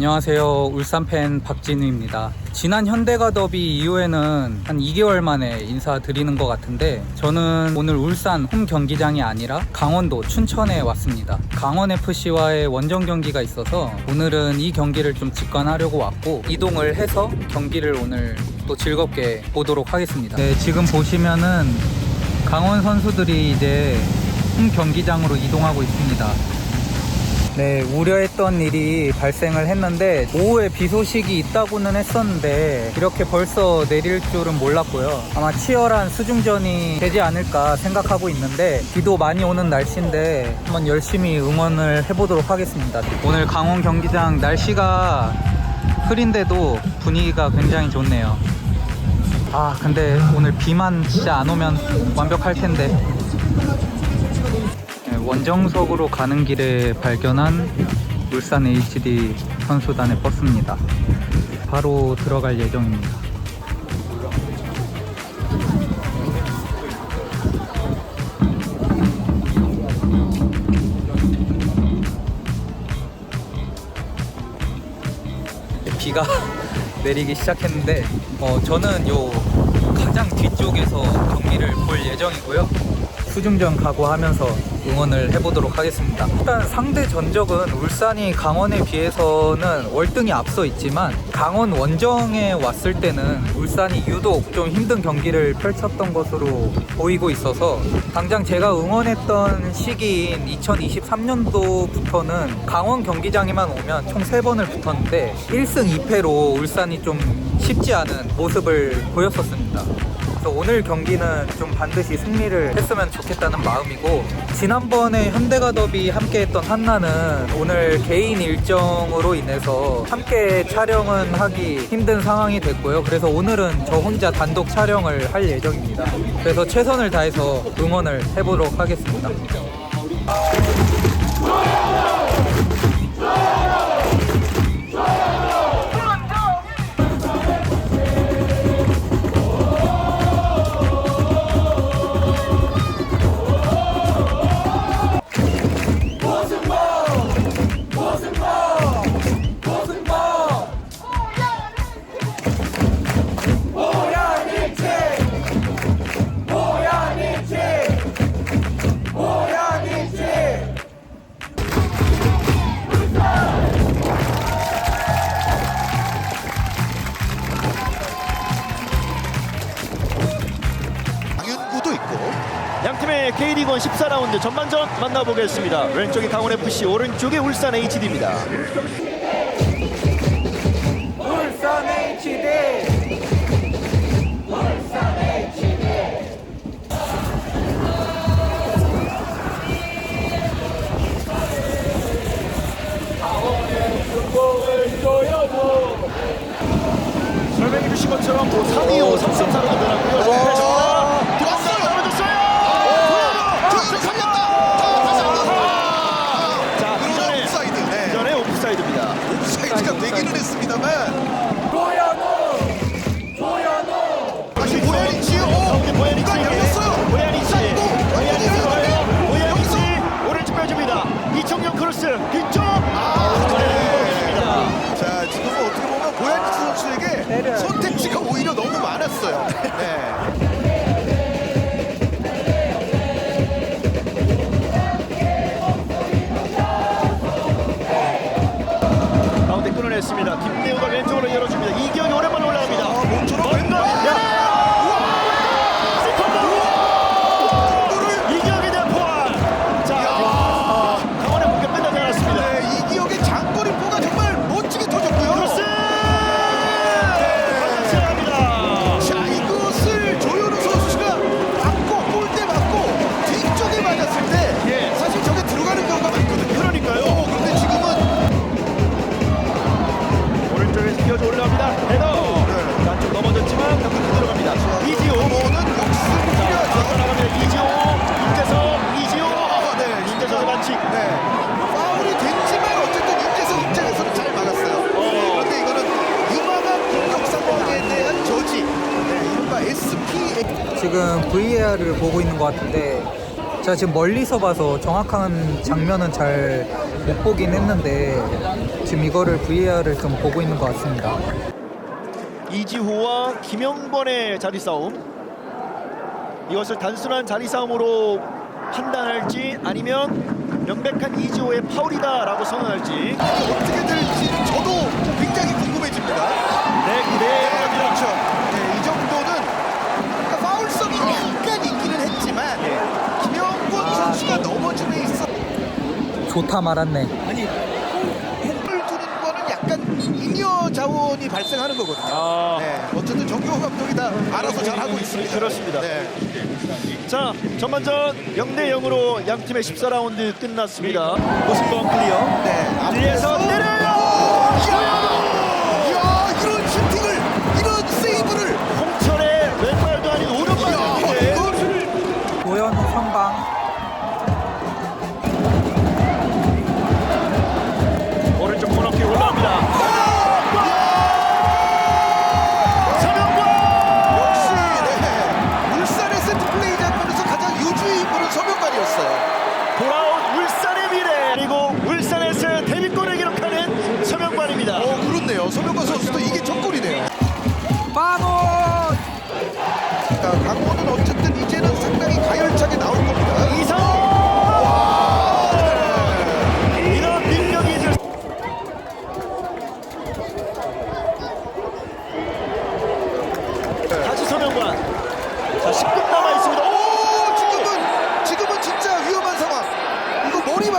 안녕하세요. 울산팬 박진우입니다. 지난 현대가 더비 이후에는 한 2개월 만에 인사드리는 것 같은데 저는 오늘 울산 홈 경기장이 아니라 강원도 춘천에 왔습니다. 강원 FC와의 원정 경기가 있어서 오늘은 이 경기를 좀 직관하려고 왔고 이동을 해서 경기를 오늘 또 즐겁게 보도록 하겠습니다. 네, 지금 보시면은 강원 선수들이 이제 홈 경기장으로 이동하고 있습니다. 네, 우려했던 일이 발생을 했는데 오후에 비 소식이 있다고는 했었는데 이렇게 벌써 내릴 줄은 몰랐고요. 아마 치열한 수중전이 되지 않을까 생각하고 있는데 비도 많이 오는 날씨인데 한번 열심히 응원을 해보도록 하겠습니다. 오늘 강원 경기장 날씨가 흐린데도 분위기가 굉장히 좋네요. 아, 근데 오늘 비만 진짜 안 오면 완벽할 텐데. 네, 원정석으로 가는 길에 발견한 울산 HD 선수단의 버스입니다. 바로 들어갈 예정입니다. 비가 내리기 시작했는데 어, 저는 요 가장 뒤쪽에서 경기를 볼 예정이고요. 수중전 각오하면서 응원을 해보도록 하겠습니다. 일단 상대 전적은 울산이 강원에 비해서는 월등히 앞서 있지만 강원 원정에 왔을 때는 울산이 유독 좀 힘든 경기를 펼쳤던 것으로 보이고 있어서 당장 제가 응원했던 시기인 2023년도부터는 강원 경기장에만 오면 총 3번을 붙었는데 1승 2패로 울산이 좀 쉽지 않은 모습을 보였었습니다. 그래서 오늘 경기는 좀 반드시 승리를 했으면 좋겠다는 마음이고 지난번에 현대가 더비 함께했던 한나는 오늘 개인 일정으로 인해서 함께 촬영은 하기 힘든 상황이 됐고요. 그래서 오늘은 저 혼자 단독 촬영을 할 예정입니다. 그래서 최선을 다해서 응원을 해보도록 하겠습니다. 팀의 K리그 1 14라운드 전반전 만나보겠습니다. 왼쪽이 강원FC, 오른쪽이 울산 HD입니다. 이전에 오프사이드입니다. 옵사이드가 되기는 했습니다만 다시 보야리치요. 가운데 보야니치. 누가 열렸어요. 보야니치. 또 보야니치. 보야니치 오른쪽 빼줍니다. 이청용 크로스 뒤쪽. 아, 네. 네. 자, 지금은 어떻게 보면 보야리치 선수에게 때 지. 네, 지금 VAR을 보고 있는 것 같은데 자 제가 지금 멀리서 봐서 정확한 장면은 잘 못 보긴 했는데 지금 이거를 VAR을 좀 보고 있는 것 같습니다. 이지호와 김영권의 자리 싸움. 이것을 단순한 자리 싸움으로 판단할지 아니면 명백한 이지호의 파울이다라고 선언할지. 어떻게 될지는 저도 굉장히 궁금해집니다. 네, 그 좋다 말았네. 홈을 두는 거는 약간 잉여 자원이 발생하는 거거든요. 아, 네, 어쨌든 정규호 감독이 다 알아서 잘 하고 있습니다. 그렇습니다. 네. 자, 전반전 0대 0으로 양 팀의 14라운드 끝났습니다. 모습번 클리어. 네.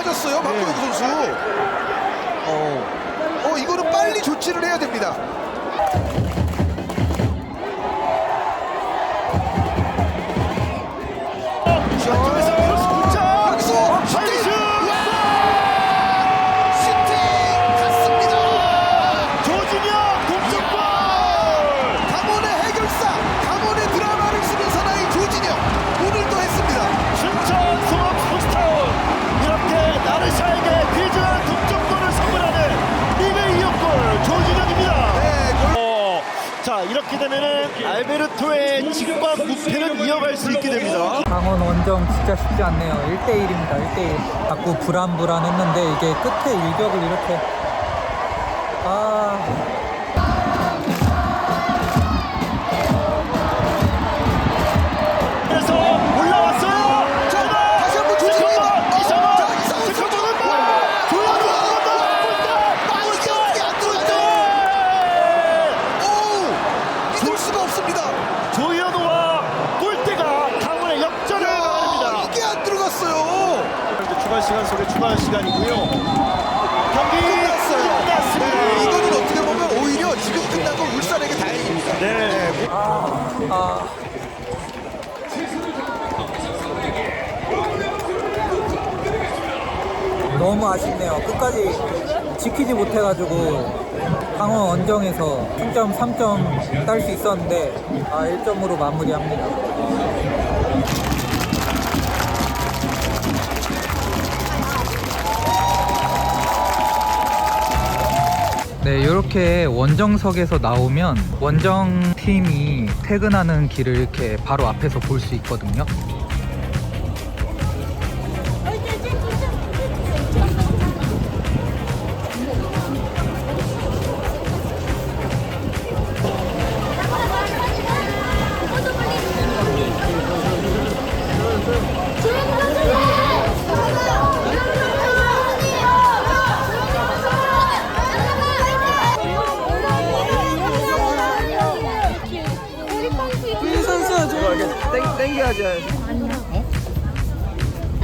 맞았어요, 박도영 네. 선수. 어, 어, 이거는 빨리 조치를 해야 됩니다. 토의 직관 무패는 이어갈 수 있게 됩니다. 강원 원정 진짜 쉽지 않네요. 1대1입니다. 1대1. 자꾸 불안불안했는데 이게 끝에 일격을 이렇게 아 너무 아쉽네요. 끝까지 지키지 못해가지고 강원 원정에서 승점 3점 딸 수 있었는데 아, 1점으로 마무리합니다. 네, 이렇게 원정석에서 나오면 원정 팀이 퇴근하는 길을 이렇게 바로 앞에서 볼 수 있거든요.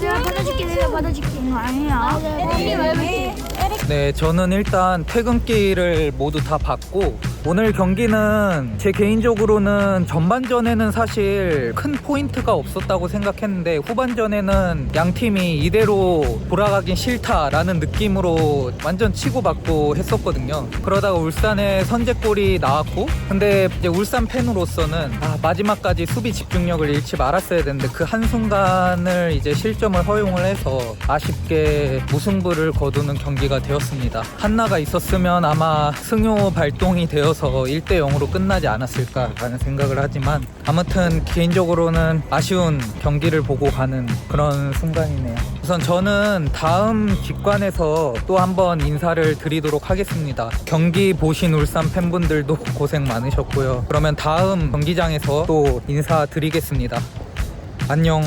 내가 받아줄게 내가 받아줄게 아니야 네, 저는 일단 퇴근길을 모두 다 봤고 오늘 경기는 제 개인적으로는 전반전에는 사실 큰 포인트가 없었다고 생각했는데 후반전에는 양 팀이 이대로 돌아가긴 싫다라는 느낌으로 완전 치고받고 했었거든요. 그러다가 울산의 선제골이 나왔고 근데 이제 울산 팬으로서는 아, 마지막까지 수비 집중력을 잃지 말았어야 되는데 그 한순간을 이제 실점을 허용을 해서 아쉽게 무승부를 거두는 경기가 되었습니다. 한나가 있었으면 아마 승효 발동이 되어 이어서 1대 0으로 끝나지 않았을까라는 생각을 하지만 아무튼 개인적으로는 아쉬운 경기를 보고 가는 그런 순간이네요. 우선 저는 다음 직관에서 또 한번 인사를 드리도록 하겠습니다. 경기 보신 울산 팬분들도 고생 많으셨고요. 그러면 다음 경기장에서 또 인사드리겠습니다. 안녕.